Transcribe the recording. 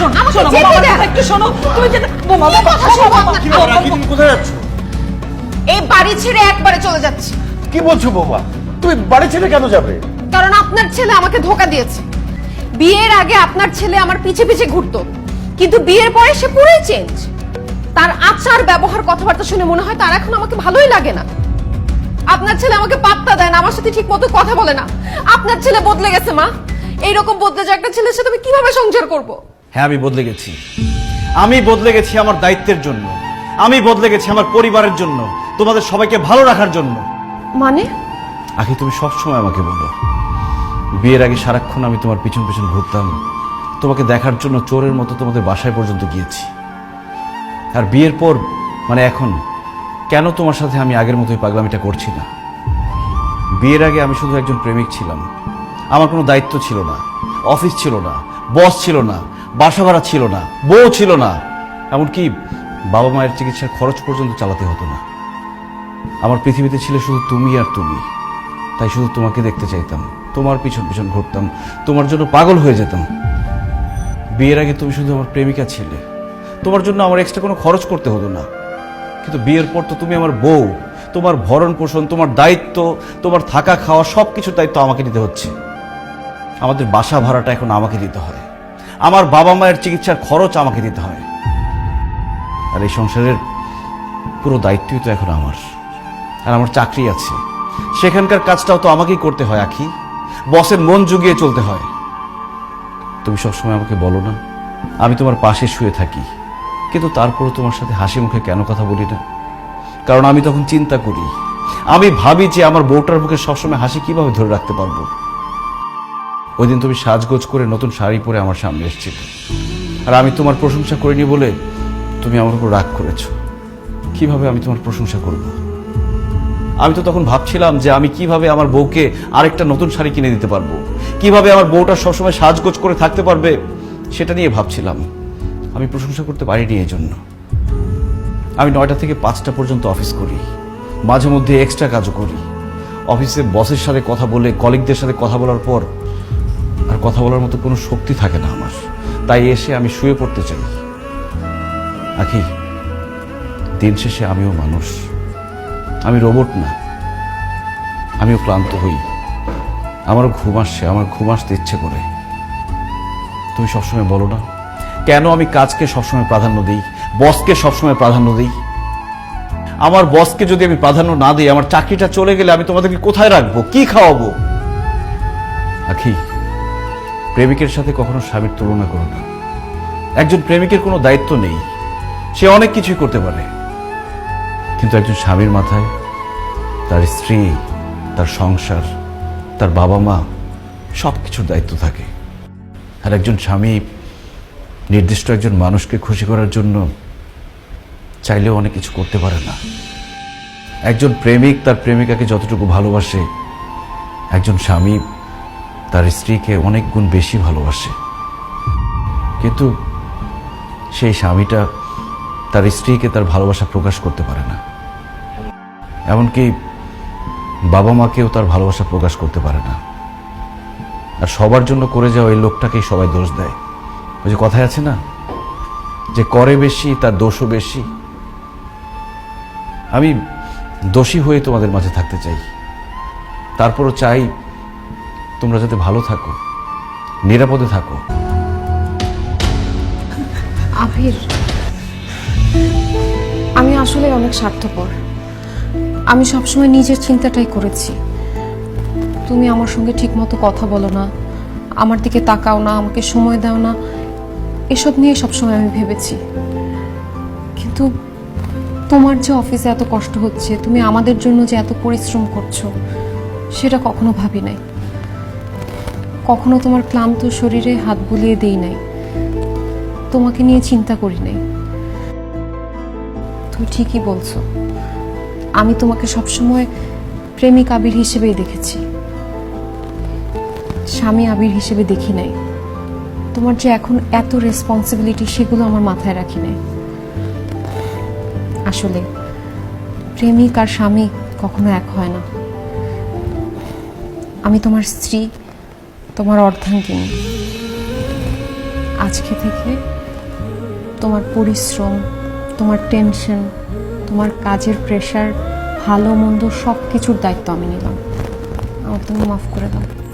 শোনো, আমাকে শোনো, বাবা, একটু শোনো তুমি যেতে বোমা কথা শোনো, শোনো, কি না, রাখি তুমি কোথায় যাচ্ছ? এই বাড়ি ছেড়ে একবারে চলে যাচ্ছি। কি বলছো বৌমা? তুমি বাড়ি ছেড়ে কেন যাবে? কারণ আপনার ছেলে আমাকে ধোকা দিয়েছে। বিয়ের আগে আপনার ছেলে আমার পিছে পিছে ঘুরতো। কিন্তু বিয়ের পরে সে পুরোই চেঞ্জ তার আচার ব্যবহার কথাবার্তা শুনে মনে হয় তার এখন আমাকে ভালোই লাগে না। আপনার ছেলে আমাকে পাত্তা দেয় না আমার সাথে ঠিক মতো কথা বলে না। আপনার ছেলে বদলে গেছে মা। এইরকম বদলে যে একটা ছেলের সাথে আমি কীভাবে সংসার করব? হ্যাঁ আমি বদলে গেছি। আমি বদলে গেছি আমার দায়িত্বের জন্য। আমি বদলে গেছি আমার পরিবারের জন্য তোমাদের সবাইকে ভালো রাখার জন্য। মানে? আখি তুমি সবসময় আমাকে বলো। বিয়ের আগে সারাক্ষণ আমি তোমার পিছন পিছন ঘুরতাম। তোমাকে দেখার জন্য চোরের মতো তোমাদের বাসায় পর্যন্ত গিয়েছি। আর বিয়ের পর মানে এখন কেন তোমার সাথে আমি আগের মতোই পাগলামিটা করছি না? বিয়ের আগে আমি শুধু একজন প্রেমিক ছিলাম। আমার কোনো দায়িত্ব ছিল না অফিস ছিল না বস ছিল না বাসা ভাড়া ছিল না, বউ ছিল না, এমনকি বাবা মায়ের চিকিৎসার খরচ পর্যন্ত চালাতে হতো না। আমার পৃথিবীতে ছিল শুধু তুমি আর তুমি, তাই শুধু তোমাকে দেখতে চাইতাম, তোমার পিছন পিছন ঘুরতাম, তোমার জন্য পাগল হয়ে যেতাম। বিয়ের আগে তুমি শুধু আমার প্রেমিকা ছিলে, তোমার জন্য আমার এক্সট্রা কোনো খরচ করতে হতো না। কিন্তু বিয়ের পর তো তুমি আমার বউ, তোমার ভরণ পোষণ, তোমার দায়িত্ব, তোমার থাকা খাওয়া সব কিছুর দায়িত্ব আমাকে নিতে হচ্ছে। আমাদের বাসা ভাড়াটা এখন আমাকে দিতে হয়। আমার বাবা মায়ের চিকিৎসার খরচ আমাকে দিতে হয়। আর এই সংসারের পুরো দায়িত্বই তো এখন আমার। আর আমার চাকরি আছে। সেখানকার কাজটাও তো আমাকেই করতে হয়, আখি। বসের মন জুগিয়ে চলতে হয়। তুমি সবসময় আমাকে বলো না, আমি তোমার পাশে শুয়ে থাকি। কিন্তু তারপরও তোমার সাথে হাসি মুখে কেন কথা বলি না? কারণ আমি তখন চিন্তা করি, আমি ভাবি যে আমার বউটার মুখে সবসময় হাসি কীভাবে ধরে রাখতে পারব? ওই দিন তুমি সাজগোজ করে নতুন শাড়ি পরে আমার সামনে এসেছিলে। আর আমি তোমার প্রশংসা করিনি বলে তুমি আমার উপর রাগ করেছ। কীভাবে আমি তোমার প্রশংসা করব? আমি তো তখন ভাবছিলাম যে আমি কীভাবে আমার বউকে আরেকটা নতুন শাড়ি কিনে দিতে পারব। কীভাবে আমার বউটা সবসময় সাজগোজ করে থাকতে পারবে, সেটা নিয়ে ভাবছিলাম। আমি প্রশংসা করতে পারিনি এই জন্য আমি নয়টা থেকে পাঁচটা পর্যন্ত অফিস করি, মাঝে মধ্যে এক্সট্রা কাজও করি। অফিসে বসের সাথে কথা বলে, কলিগদের সাথে কথা বলার পর আর কথা বলার মতো কোনো শক্তি থাকে না আমার। তাই এসে আমি শুয়ে পড়তে চাই। আখি, দিন শেষে আমিও মানুষ। আমি রোবট না। আমিও ক্লান্ত হই। আমারও ঘুম আসছে, আমার ঘুম আসতে ইচ্ছে করে। তুমি সবসময় বলো না, কেন আমি কাজকে সবসময় প্রাধান্য দিই, বসকে সবসময় প্রাধান্য দিই? আমার বসকে যদি আমি প্রাধান্য না দিই, আমার চাকরিটা চলে গেলে আমি তোমাদেরকে কোথায় রাখব? কি খাওয়াবো? আখি প্রেমিকের সাথে কখনো স্বামীর তুলনা করো না। একজন প্রেমিকের কোনো দায়িত্ব নেই। সে অনেক কিছুই করতে পারে। কিন্তু একজন স্বামীর মাথায় তার স্ত্রী, তার সংসার, তার বাবা মা সব কিছুর দায়িত্ব থাকে। আর একজন স্বামী নির্দিষ্ট একজন মানুষকে খুশি করার জন্য চাইলেও অনেক কিছু করতে পারে না। একজন প্রেমিক তার প্রেমিকাকে যতটুকু ভালোবাসে, একজন স্বামী তার স্ত্রীকে অনেক গুণ বেশি ভালোবাসে। কিন্তু সেই স্বামীটা তার স্ত্রীকে তার ভালোবাসা প্রকাশ করতে পারে না। এমনকি বাবা মাকেও তার ভালোবাসা প্রকাশ করতে পারে না। আর সবার জন্য করে যাওয়া এই লোকটাকেই সবাই দোষ দেয়। ওই যে কথায় আছে না? যে করে বেশি, তার দোষও বেশি। আমি দোষী হয়ে তোমাদের মাঝে থাকতে চাই। তারপরও চাই তোমরা যাতে ভালো থাকো, নিরাপদে থাকো। আবির, আমি আসলে অনেক স্বার্থপর। আমি সবসময় নিজের চিন্তাটাই করেছি। তুমি আমার সঙ্গে ঠিকমতো কথা বলো না, আমার দিকে তাকাও না, আমাকে সময় দাও না, এসব নিয়ে সবসময় আমি ভেবেছি। কিন্তু তোমার যে অফিসে এত কষ্ট হচ্ছে, তুমি আমাদের জন্য যে এত পরিশ্রম করছ, সেটা কখনো ভাবি নাই। কখনো তোমার ক্লান্ত শরীরে হাত বুলিয়ে দেই নাই। তোমাকে নিয়ে চিন্তা করি নাই। তুমি ঠিকই বলছো। আমি তোমাকে সবসময় প্রেমিক আবির হিসেবেই দেখেছি। স্বামী আবির হিসেবে দেখি নাই। তোমার যে এখন এত রেসপন্সিবিলিটি সেগুলো আমার মাথায় রাখি নাই। আসলে প্রেমিক আর স্বামী কখনো এক হয় না। আমি তোমার স্ত্রী তোমার অর্ধাঙ্গিনী। আজকে থেকে তোমার পরিশ্রম, তোমার টেনশন, তোমার কাজের প্রেশার ভালো মন্দ সব কিছুর দায়িত্ব আমি নিলাম। আমার তুমি মাফ করে দাও।